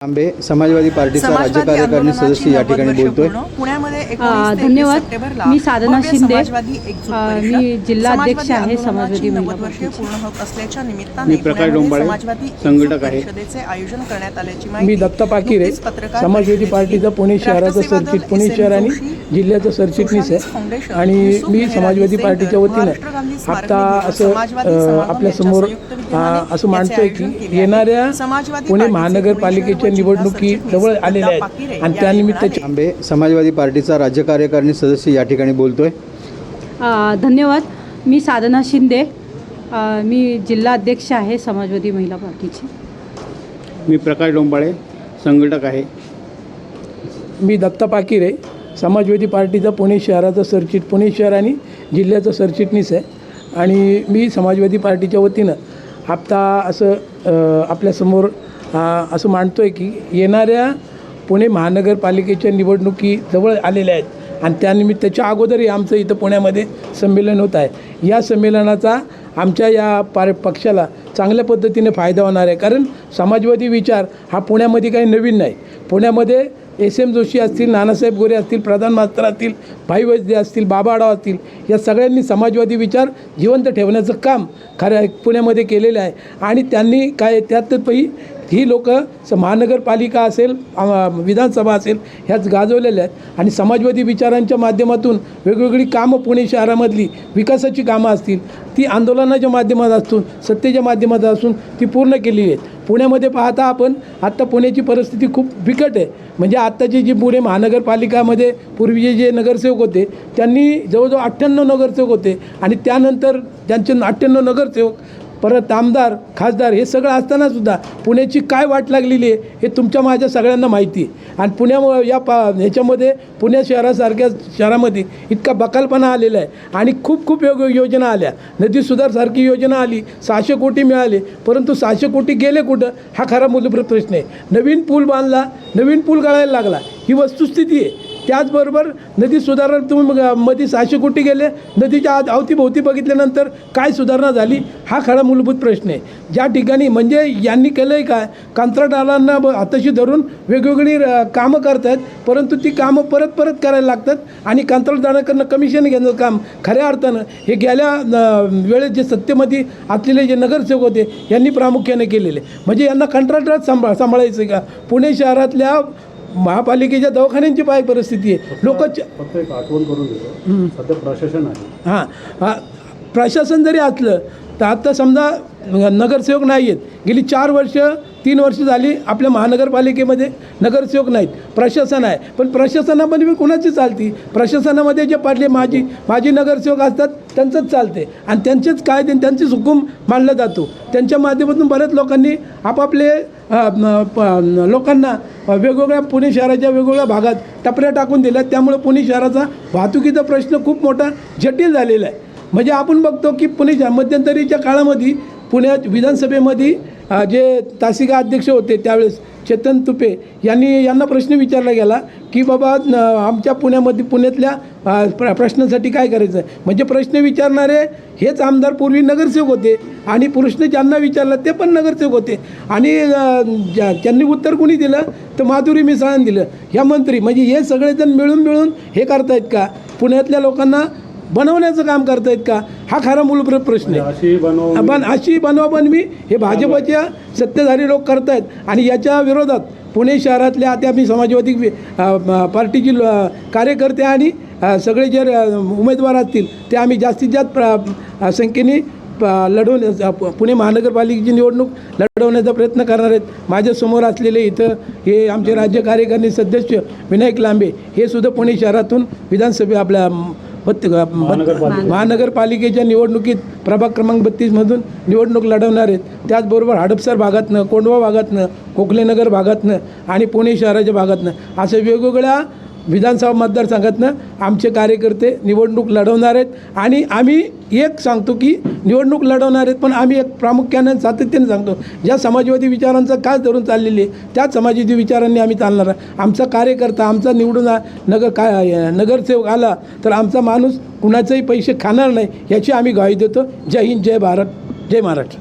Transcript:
आंबे समाजवादी पार्टीचा राज्य कार्यकारिणी सदस्य या ठिकाणी 90 वर्षे बोलतोय. पूर्ण. पुण्यामध्ये अ, 19 ते धन्यवाद 21 सप्टेंबरला मी साधना शिंदे मी जिल्हाध्यक्ष समाजवादी आहे समाजवादी 90 महिला वर्षे पार्टीची. पूर्ण होत असल्याच्या निमित्ताने मी प्रकाश डोंबाळे, संघटक आहे. आयोजन करण्यात आल्याची मी माहिती दत्ता पाकिरे नुकतीच पत्रकार समाजवादी पार्टीचा पुणे शहराचा सरचिट पुणे. शहर आणि जिल्ह्याचा सरचिटणीस आहे आणि मी समाजवादी पार्टीच्या वतीनं आता असं विद्यमाने अ, असं आयोजन की. येणाऱ्या समाजवादी पुणे महानगरपालिकेच्या निवडणुकी जिल्हा जवळ आलेल्या दत्ता आहेत आणि त्यानिमित्ताची म्हणाले, आंबे समाजवादी पार्टीचा राज्य कार्यकारिणी सदस्य या ठिकाणी बोलतोय. अ, धन्यवाद. मी साधना शिंदे. अ, मी जिल्हाध्यक्ष आहे समाजवादी महिला पार्टीची. मी प्रकाश डोंबाळे संघटक आहे. मी दत्ता पाकिरे समाजवादी पार्टीचा पुणे शहराचा सरचिट पुणे शहर आणि जिल्ह्याचा सरचिटणीस आहे. आणि मी समाजवादी पार्टीच्या वतीनं आता असं आपल्यासमोर असं मांडतोय की येणाऱ्या पुणे महानगरपालिकेच्या निवडणुकी जवळ आलेल्या आहेत. आणि त्यानिमित्ताच्या अगोदरही आमचं इथं पुण्यामध्ये संमेलन होत आहे. या संमेलनाचा आमच्या या पार पक्षाला चांगल्या पद्धतीने फायदा होणार आहे. कारण समाजवादी विचार हा पुण्यामध्ये काही नवीन नाही. पुण्यामध्ये एस एम जोशी असतील नानासाहेब गोरे असतील प्रधान मास्तर असतील भाई वैद्य असतील बाबा आडाव असतील या सगळ्यांनी समाजवादी विचार जिवंत ठेवण्याचं काम खरं पुण्यामध्ये केलेलं आहे. आणि त्यांनी काय त्यातही ही लोक महानगरपालिका असेल विधानसभा असेल ह्याच गाजवलेल्या आहेत. आणि समाजवादी विचारांच्या माध्यमातून वेगवेगळी कामं पुणे शहरामधली विकासाची कामं असतील ती आंदोलनाच्या माध्यमात असून सत्तेच्या माध्यमात असून ती पूर्ण केलेली आहेत. पुण्यामध्ये पाहता आपण आत्ता पुण्याची परिस्थिती खूप बिकट आहे. म्हणजे आत्ताची जी पुणे महानगरपालिकामध्ये पूर्वीचे जे नगरसेवक होते त्यांनी जवळजवळ अठ्ठ्याण्णव नगरसेवक होते. आणि त्यानंतर त्यांचे अठ्ठ्याण्णव नगरसेवक परत आमदार खासदार हे सगळं असतानासुद्धा पुण्याची काय वाट लागलेली आहे हे तुमच्या माझ्या सगळ्यांना माहिती आहे. आणि पुण्यामुळं या पा ह्याच्यामध्ये पुणे शहरासारख्या शहरामध्ये इतका बकालपणा आलेला आहे. आणि खूप खूप योग योजना आल्या. नदी सुधारसारखी योजना आली. सहाशे कोटी मिळाले. परंतु सहाशे कोटी गेले कुठं? हा खरा मूलभूत प्रश्न आहे. नवीन पूल बांधला नवीन पूल गळायला लागला. ही वस्तुस्थिती आहे. त्याचबरोबर नदी सुधारणा तुम्ही मध्ये सहाशे कोटी गेले नदीच्या आत अवतीभोवती बघितल्यानंतर काय सुधारणा झाली हा खरा मूलभूत प्रश्न आहे. ज्या ठिकाणी म्हणजे यांनी केलं आहे काय कंत्राटदारांना ब- हाताशी धरून वेगवेगळी कामं करत आहेत परंतु ती कामं परत परत करायला लागतात आणि कंत्राटदाराकडनं कमिशन घेणं काम खऱ्या अर्थानं हे गेल्या वेळेस जे सत्तेमध्ये असलेले जे नगरसेवक होते यांनी प्रामुख्याने केलेले. म्हणजे यांना कंत्राटदार सांभाळ सांभाळायचं का? पुणे शहरातल्या महापालिकेच्या दवाखान्यांची काय परिस्थिती आहे. लोक फक्त एक आठवण करून देतो. सध्या प्रशासन आहे. हां. हां. प्रशासन जरी असलं तर आता समजा नगरसेवक नाही आहेत. गेली चार वर्ष तीन वर्ष झाली आपल्या महानगरपालिकेमध्ये नगरसेवक नाहीत. प्रशासन आहे. पण प्रशासनामध्ये मी कुणाची चालती? प्रशासनामध्ये जे पडले माजी माजी नगरसेवक असतात त्यांचंच चालते. आणि त्यांचेच कायदे आणि त्यांचेच हुकूम मानला जातो. त्यांच्या माध्यमातून बऱ्याच लोकांनी आपापले लोकांना वेगवेगळ्या पुणे शहराच्या वेगवेगळ्या भागात टपऱ्या टाकून दिल्या त्यामुळे पुणे शहराचा वाहतुकीचा प्रश्न खूप मोठा जटिल झालेला आहे. म्हणजे आपण बघतो की पुणे शहर- मध्यंतरीच्या काळामध्ये पुण्यात विधानसभेमध्ये जे तासिका अध्यक्ष होते त्यावेळेस चेतन तुपे यांनी यांना प्रश्न विचारला गेला की बाबा आमच्या पुण्यामध्ये पुण्यातल्या प्र प्रश्नासाठी काय करायचं? म्हणजे प्रश्न विचारणारे हेच आमदार पूर्वी नगरसेवक होते आणि प्रश्न ज्यांना विचारला ते पण नगरसेवक होते. आणि ज्या त्यांनी उत्तर कोणी दिलं तर माधुरी मिसाळांनी दिलं. ह्या मंत्री म्हणजे हे सगळेजण मिळून मिळून हे करतायत का? पुण्यातल्या लोकांना बनवण्याचं काम करतायत का? हा खरा मूलभूत प्रश्न आहे. पण अशी बनवा बनवी हे भाजपच्या सत्तेधारी लोक करतायत आणि याच्या विरोधात पुणे शहरातल्या आता मी समाजवादी पार्टीची ल- कार्यकर्ते आणि सगळे जे उमेदवार असतील ते आम्ही जास्तीत जास्त प्र संख्येने प- लढवून पुणे महानगरपालिकेची निवडणूक लढवण्याचा प्रयत्न करणार आहेत. माझ्यासमोर असलेले इथं हे आमचे राज्य कार्यकारिणी सदस्य विनायक लांबे हे सुद्धा पुणे शहरातून विधानसभे आपल्या बत्त- महानगरपालिका. महानगरपालिकेच्या निवडणुकीत प्रभाग क्रमांक बत्तीसमधून निवडणूक लढवणार आहेत त्याचबरोबर हडपसर भागातनं कोंडवा भागातनं कोकलेनगर भागातनं आणि पुणे शहराच्या भागातनं अशा वेगवेगळ्या विधानसभा मतदारसंघातनं आमचे कार्यकर्ते निवडणूक लढवणार आहेत. आणि आम्ही एक सांगतो की निवडणूक लढवणार आहेत पण आम्ही एक प्रामुख्यानं सातत्याने सांगतो. ज्या समाजवादी विचारांचा कास धरून चाललेली आहे त्याच समाजवादी विचारांनी आम्ही चालणार आहे. आमचा कार्यकर्ता आमचा निवडून आ- नगर काय नगरसेवक आला तर आमचा माणूस कुणाचेही पैसे खाणार नाही याची आम्ही ग्वाही देतो. जय हिंद जय भारत जय महाराष्ट्र.